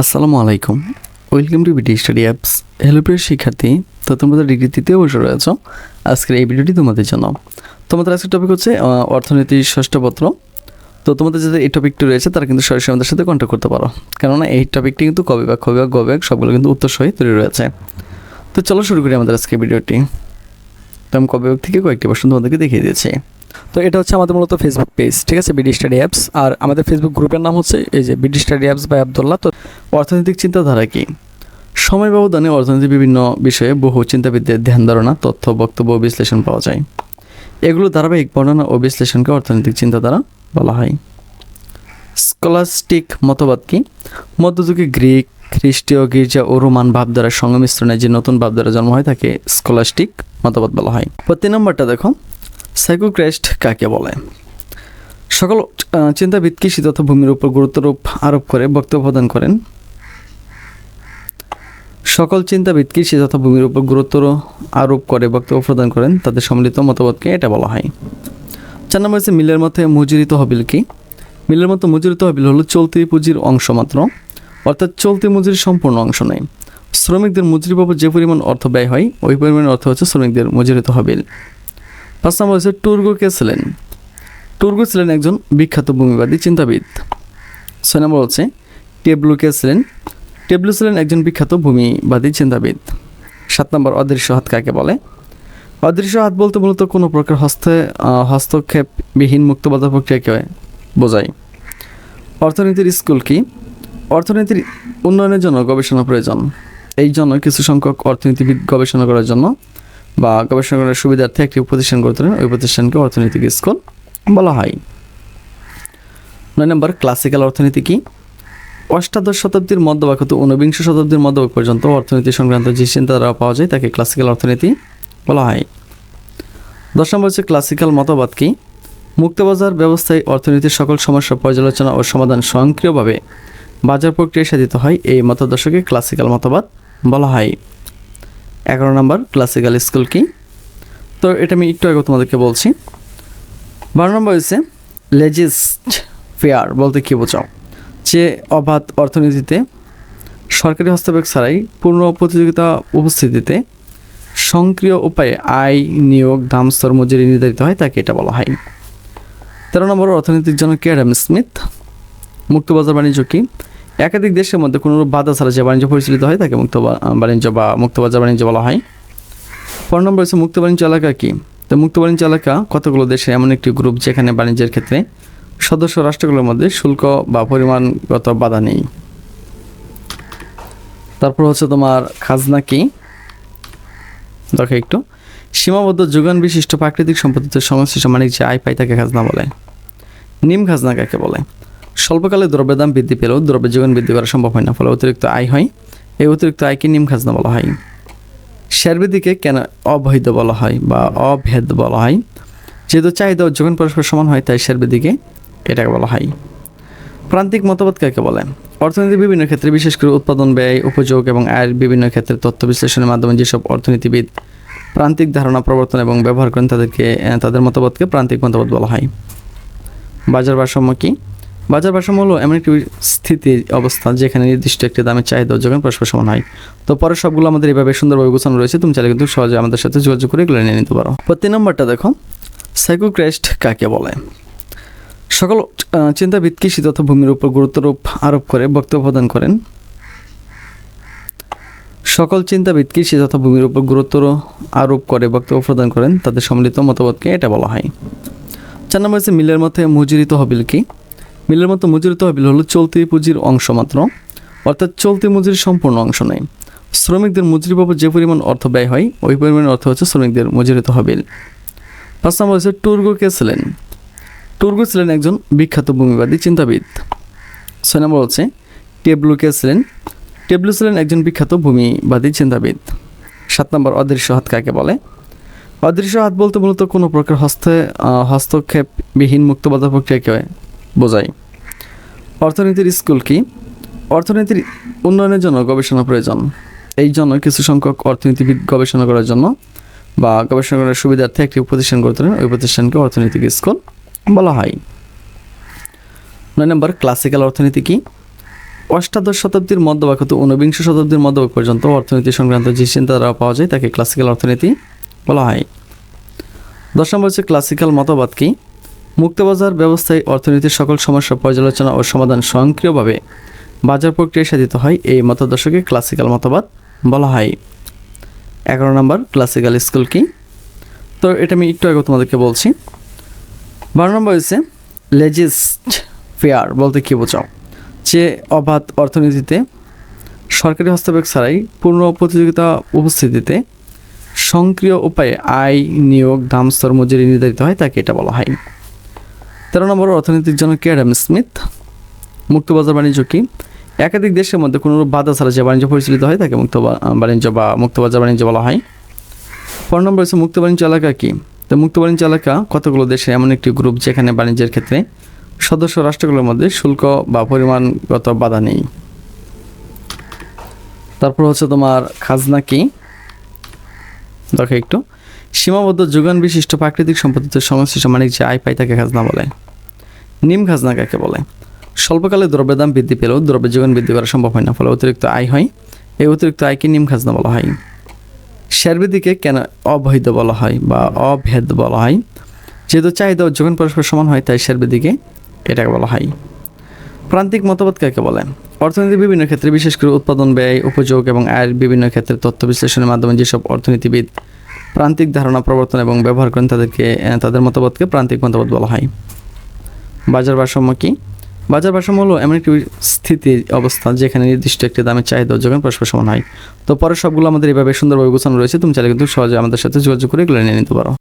আসসালামু আলাইকুম। Welcome to BD study apps hello প্রিয় শিক্ষার্থী। তো তোমাদের ডিগ্রি তৃতীয় বছর রয়েছে। আজকের এই ভিডিওটি তোমাদের জন্য। তোমাদের আজকের টপিক হচ্ছে অর্থনীতির ষষ্ঠ পত্র। তো তোমাদের যাদের এই টপিকটি রয়েছে, তারা কিন্তু সরাসরি আমাদের সাথে কন্ট্যাক্ট করতে পারো। কেননা এই টপিকটি কিন্তু কবি বা কবি বা গবেক সবগুলো কিন্তু উত্তর সহিত তৈরি রয়েছে। তো চলো শুরু করি আমাদের আজকে ভিডিওটি। তো আমি কবি থেকে কয়েকটি প্রশ্ন তোমাদেরকে দেখিয়ে দিয়েছি। তো এটা হচ্ছে আমাদের মূলত ফেসবুক পেজ ঠিক আছে? বিডি স্টাডি অ্যাপস আর আমাদের ফেসবুক গ্রুপের নাম হচ্ছে, এই যে BD study apps by Abdullah তো অর্থনৈতিক চিন্তাধারা কি? সময় ব্যবধানে অর্থনীতির বিভিন্ন বিষয়ে বহু চিন্তাবিদদের ধ্যান, ধারণা, তথ্য, বক্তব্য বিশ্লেষণ পাওয়া যায়। এগুলো ধারাবাহিক বর্ণনা ও বিশ্লেষণকে অর্থনৈতিক চিন্তাধারা বলা হয়। স্কলাস্টিক মতবাদ কি? মধ্যযুগে গ্রিক, খ্রিস্টীয়, গির্জা ও রোমান ভাবধারার সংমিশ্রণে যে নতুন ভাবধারা জন্ম হয় তাকে স্কলাস্টিক মতবাদ বলা হয়। তো তিন নম্বরটা দেখো। সাইকোক্রেস্ট কাকে বলে? সকল চিন্তাবিদ কৃষি তথা ভূমির উপর গুরুত্বারোপ আরোপ করে, বক্তব্য প্রদান করেন। সকল চিন্তাবিদ কৃষি তথা ভূমির উপর গুরুত্ব আরোপ করে, বক্তব্য প্রদান করেন। তাদের সম্মিলিত মতবাদকে এটা বলা হয়। চার নম্বর হচ্ছে মিলের মতে মজুরিত হবিল কি? মিলের মতো মজুরিত হবিল হলো চলতি পুঁজির অংশ মাত্র, অর্থাৎ চলতি মজুরির সম্পূর্ণ অংশ নেই শ্রমিকদের মজুরি বাবদ যে পরিমাণ অর্থ ব্যয় হয়, ওই পরিমাণ অর্থ হচ্ছে শ্রমিকদের মজুরিত হবিল। পাঁচ নম্বর হচ্ছে টুর্গো কে ছিলেন? টুর্গো ছিলেন একজন বিখ্যাত ভূমিবাদী চিন্তাবিদ। ছয় নম্বর হচ্ছে টেবলু কে ছিলেন? টেবলু ছিলেন একজন বিখ্যাত ভূমিবাদী চিন্তাবিদ। সাত নম্বর অদৃশ্য হাত কাকে বলে? অদৃশ্য হাত বলতে মূলত কোনো প্রকার হস্তে হস্তক্ষেপবিহীন মুক্তবাজার প্রক্রিয়াকে বোঝায়। অর্থনীতির স্কুল কি? অর্থনীতির উন্নয়নের জন্য গবেষণা প্রয়োজন। এই জন্য কিছু সংখ্যক অর্থনীতিবিদ গবেষণা করার জন্য বা গবেষণা করার সুবিধার্থে একটি প্রতিষ্ঠান গড়ে তোলেন। ওই প্রতিষ্ঠানকে অর্থনৈতিক স্কুল বলা হয়। নয় নম্বর, ক্লাসিক্যাল অর্থনীতি কি? অষ্টাদশ শতাব্দীর মধ্যভাগ হতে ঊনবিংশ শতাব্দীর মধ্যভাগ পর্যন্ত অর্থনীতি সংক্রান্ত যে চিন্তাধারা পাওয়া যায়, তাকে ক্লাসিক্যাল অর্থনীতি বলা হয়। দশ নম্বর হচ্ছে ক্লাসিক্যাল মতবাদ কি? মুক্তবাজার ব্যবস্থায় অর্থনীতির সকল সমস্যা পর্যালোচনা ও সমাধান স্বয়ংক্রিয়ভাবে বাজার প্রক্রিয়ায় সাধিত হয়, এই মতাদর্শকে ক্লাসিক্যাল মতবাদ বলা হয়। এগারো নম্বর ক্লাসিক্যাল স্কুল কি? তো এটা আমি একটু আগে তোমাদেরকে বলছি। বারো নম্বর হচ্ছে লেজিস্ট ফেয়ার বলতে কী বোঝাও? যে অবাধ অর্থনীতিতে, সরকারি হস্তক্ষেপ ছাড়াই পূর্ণ প্রতিযোগিতা উপস্থিতিতে সক্রিয় উপায়ে আয় নিয়োগ দাম মজুরি নির্ধারিত হয়, তাকে এটা বলা হয়। তেরো নম্বর অর্থনৈতিক জনক কে? Adam Smith. মুক্তবাজার বাণিজ্য কি? একাধিক দেশের মধ্যে কোনো বাধা ছাড়া যে বাণিজ্য পরিচালিত হয়, তাকে মুক্ত বাণিজ্য বা মুক্তবাজার বাণিজ্য বলা হয়। পনেরো নম্বর হচ্ছে মুক্ত বাণিজ্য এলাকা কি? তো মুক্ত বাণিজ্য এলাকা কতগুলো দেশে? এমন একটি গ্রুপ যেখানে বাণিজ্যের ক্ষেত্রে সদস্য রাষ্ট্রগুলোর মধ্যে শুল্ক বা পরিমাণগত বাধা নেই। তারপর হচ্ছে তোমার খাজনা কি? দেখো একটু। সীমাবদ্ধ যোগান বিশিষ্ট প্রাকৃতিক সম্পত্তিতে সংশ্লিষ্ট মানিক যে আয় পায় তাকে খাজনা বলে। নিম খাজনা কাকে বলে? স্বল্পকালে দ্রব্যের দাম বৃদ্ধি পেলেও দ্রব্যের যোগান বৃদ্ধি করা সম্ভব হয় না, ফলে অতিরিক্ত আয় হয়। এই অতিরিক্ত আয়কে নিম খাজনা বলা হয়। শেয়ারবৃদ্ধিকে কেন অবৈধ বলা হয় বা অভেদ বলা হয়? যেহেতু চাহিদা ও যোগান পরস্পর সমান হয়, তাই শেয়ারবৃদ্ধিকে এটাকে বলা হয়। প্রান্তিক মতবাদ কাকে বলে? অর্থনীতির বিভিন্ন ক্ষেত্রে, বিশেষ করে উৎপাদন, ব্যয়, উপযোগ এবং আয়ের বিভিন্ন ক্ষেত্রে তথ্য বিশ্লেষণের মাধ্যমে যেসব অর্থনীতিবিদ প্রান্তিক ধারণা, প্রবর্তন এবং ব্যবহার করেন, তাদেরকে তাদের মতবাদকে প্রান্তিক মতবাদ বলা হয়। বাজার ভারসাম্য কী? বাজার ভারসাম্য হলো এমন একটি স্থিতি অবস্থা যেখানে নির্দিষ্ট একটি দামের চাহিদা যোগান পরস্পর সমান হয়। তো পরে সবগুলো আমাদের এইভাবে সুন্দরভাবে গোছানো রয়েছে, তুমি চাইলে কিন্তু সহজে আমাদের সাথে যোগাযোগ করে এগুলো নিয়ে নিতে পারো। তো তিন নম্বরটা দেখো। সাইকোক্রেস্ট কাকে বলে? সকল চিন্তাবিদ কৃষি তথা ভূমির উপর গুরুত্বারোপ আরোপ করে, বক্তব্য প্রদান করেন। সকল চিন্তাবিদ কৃষি তথা ভূমির উপর গুরুত্ব আরোপ করে, বক্তব্য প্রদান করেন, তাদের সম্মিলিত মতবাদকে এটা বলা হয়। চার নম্বর হচ্ছে মিলের মতে মজুরিত হবিল কি? মিলের মতো মজুরিত হবিল হলো চলতি পুঁজির অংশ মাত্র, অর্থাৎ চলতি মজুরির সম্পূর্ণ অংশ নেই শ্রমিকদের মজুরি বাবদ যে পরিমাণ অর্থ ব্যয় হয়, ওই পরিমাণ অর্থ হচ্ছে শ্রমিকদের মজুরিত হবিল। পাঁচ নম্বর হচ্ছে টুর্গো কে ছিলেন? টুর্গো ছিলেন একজন বিখ্যাত ভূমিবাদী চিন্তাবিদ। ছয় নম্বর হচ্ছে টেবলু কে ছিলেন টেবলু ছিলেন একজন বিখ্যাত ভূমিবাদী চিন্তাবিদ। সাত নম্বর অদৃশ্য হাত কাকে বলে? অদৃশ্য হাত বলতে মূলত কোনো প্রকার হস্তে হস্তক্ষেপবিহীন মুক্তবাজার প্রক্রিয়াকে বোঝায়। অর্থনীতির স্কুল কি? অর্থনীতির উন্নয়নের জন্য গবেষণা প্রয়োজন। এই জন্য কিছু সংখ্যক অর্থনীতিবিদ গবেষণা করার জন্য বা গবেষণা করার সুবিধার্থে একটি প্রতিষ্ঠান গড়ে তোলেন। ওই প্রতিষ্ঠানকে অর্থনৈতিক স্কুল বলা হয়। নয় নম্বর ক্লাসিক্যাল অর্থনীতি কি? অষ্টাদশ শতাব্দীর মধ্যভাগ হতে ঊনবিংশ শতাব্দীর মধ্যভাগ পর্যন্ত অর্থনীতি সংক্রান্ত যে চিন্তাধারা পাওয়া যায়, তাকে ক্লাসিক্যাল অর্থনীতি বলা হয়। দশ নম্বর হচ্ছে ক্লাসিক্যাল মতবাদ কি? মুক্তবাজার ব্যবস্থায় অর্থনীতির সকল সমস্যা পর্যালোচনা ও সমাধান স্বয়ংক্রিয়ভাবে বাজার প্রক্রিয়ায় সাধিত হয়, এই মতাদর্শকে ক্লাসিক্যাল মতবাদ বলা হয়। এগারো নম্বর ক্লাসিক্যাল স্কুল কি? তো এটা আমি একটু আগে তোমাদেরকে বলছি বারো নম্বর হচ্ছে লেজিস্ট ফেয়ার বলতে কী বোঝাও? যে অবাধ অর্থনীতিতে সরকারি হস্তক্ষেপ ছাড়াই পূর্ণ প্রতিযোগিতা উপস্থিতিতে সক্রিয় উপায়ে আয় নিয়োগ দাম স্তর মজুরি নির্ধারিত হয়, তাকে এটা বলা হয়। তেরো নম্বর অর্থনৈতিক জনক কে? Adam Smith. মুক্তবাজার বাণিজ্য কি? একাধিক দেশের মধ্যে কোনো বাধা ছাড়া যে বাণিজ্য পরিচালিত হয়, তাকে মুক্ত বাণিজ্য বা মুক্তবাজার বাণিজ্য বলা হয়। পর নম্বর হচ্ছে মুক্ত বাণিজ্য এলাকা কি? তো মুক্ত বাণিজ্য এলাকা কতগুলো দেশে এমন একটি গ্রুপ যেখানে বাণিজ্যের ক্ষেত্রে সদস্য রাষ্ট্রগুলোর মধ্যে শুল্ক বা পরিমাণগত বাধা নেই? তারপর হচ্ছে তোমার খাজনা কি? দেখো একটু। সীমাবদ্ধ যোগান বিশিষ্ট প্রাকৃতিক সম্পত্তিতে সংশ্লিষ্ট মানিক যে আয় পায় তাকে খাজনা বলে। নিম খাজনা কাকে বলে? স্বল্পকালে দ্রব্যের দাম বৃদ্ধি পেলেও দ্রব্যের যোগান বৃদ্ধি করা সম্ভব হয় না, ফলে অতিরিক্ত আয় হয়। এই অতিরিক্ত আয়কে নিম খাজনা বলা হয়। শেয়ারবৃদ্ধিকে কেন অবৈধ বলা হয় বা অভেদ বলা হয়? যেহেতু চাহিদা ও যোগান পরস্পর সমান হয়, তাই শেয়ারবৃদ্ধিকে এটাকে বলা হয়। প্রান্তিক মতবাদ কাকে বলে? অর্থনীতির বিভিন্ন ক্ষেত্রে, বিশেষ করে উৎপাদন, ব্যয়, উপযোগ এবং আয়ের বিভিন্ন ক্ষেত্রে তথ্য বিশ্লেষণের মাধ্যমে যেসব অর্থনীতিবিদ প্রান্তিক ধারণা, প্রবর্তন এবং ব্যবহার করেন, তাদেরকে, তাদের মতবাদকে প্রান্তিক মতবাদ বলা হয়। বাজার ভারসাম্য কি? বাজার ভারসাম্য হলো এমন একটি স্থিতি অবস্থা যেখানে নির্দিষ্ট একটি দামের চাহিদা যোগান পরস্পর সমান হয়। তো পরে সবগুলো আমাদের এভাবে সুন্দরভাবে গোছানো রয়েছে, তুমি চাইলে কিন্তু সহজে আমাদের সাথে যোগাযোগ করে এগুলো নিয়ে নিতে পারো।